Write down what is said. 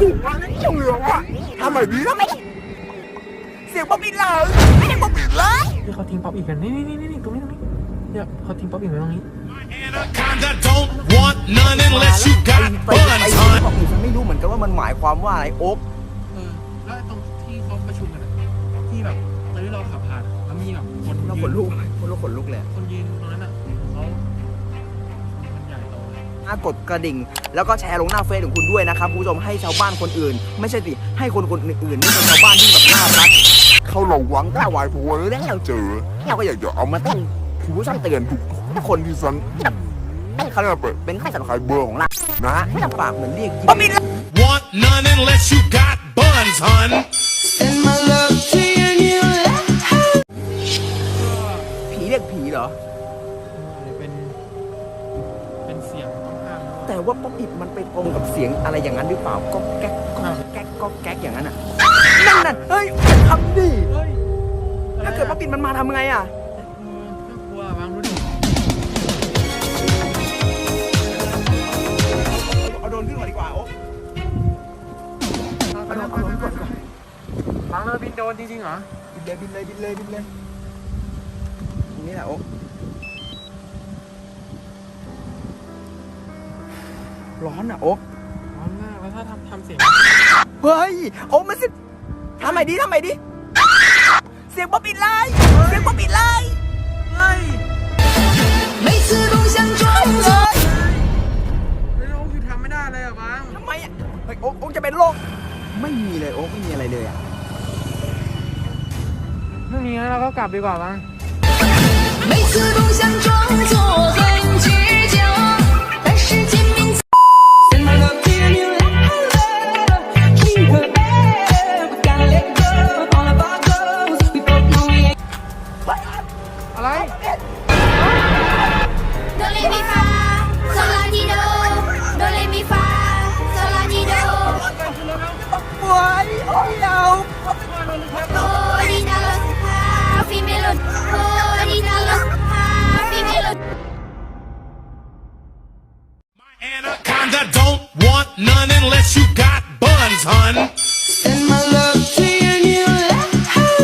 ถูกมันเจ้าเหลืองอะทำไมดีทำไมเสียงป๊อปปี้เลยไม่ได้ป๊อปปี้เลยที่เขาทิ้งป๊อปอีกกันนี่นี่นี่นี่ตรงนี้ตรงนี้เนี่ยเขาทิ้งป๊อปอีกไว้ตรงนี้ Anaconda don't want none unless you got ไอ้ buns, ไอ้ hun. ของอื่นฉันไม่รู้เหมือนกันว่ามันหมายความว่าอะไรโอ๊กเออแล้วตรงที่เขาประชุมกันอะที่แบบตอนที่เราขับผ่านอะแล้วมีแบบคนเราขนลุกคนลุกขนลุกเลย คนยืนร น่ากดกระดิ่ง แล้วก็แชร์ลงหน้าเฟซของคุณด้วยนะครับคุณผู้ชมให้ชาวบ้านคนอื่น ไม่ใช่สิให้คนคนอื่นๆนี่เป็นชาวบ้านที่แบบน่ารักเขาหลงหวังกล้าวายผัวแล้วเราเจอเราก็อยากจะเอามาตั้งคุณผู้ชมเตือนทุกคนที่สันเขาเรียกว่าเป็นค่ายสันขายเบอร์ของเรานะไม่ลำบากเหมือนเรียกยิง Want none unless you got buns, hun. ผีเรียกผีเหรอ แต่ว่าป๊อปอิดมันไปตรงกับเสียงอะไรอย่างนั้นหรือเปล่าก็แก๊กก็แก๊กก็แก๊กอย่างนั้นอะนั่นน่ะเฮ้ยอย่าทำดิเฮ้ยถ้าเกิดป๊อปอิดมันมาทำไงอะเออน่ากลัววางดูดิเอาโดนขึ้นมาดีกว่าโอ๊เอาเอาเอาเอาวางเลยบินโดนจริงๆเหรอบินเลยบินเลยบินเลยบินเลยตรงนี้แหละโอ๊ ร้อนอ่ะโอ๊ก ร้อนมากแล้วถ้าทำทำเสียง เฮ้ยโอ๊กมันสิทำไมดีทำไมดี เสียงป๊อปอิดไล่เสียงป๊อปอิดไล่ เฮ้ย 每次梦想中的 เฮ้ยเราคือทำไม่ได้เลยอะบาง ทำไมอ่ะเฮ้ยโอ๊กโอ๊กจะเป็นโรคไม่มีเลยโอ๊กไม่มีอะไรเลยอ่ะ ไม่มีงั้นเราก็กลับดีกว่าบาง 每次梦想中做 none unless you got.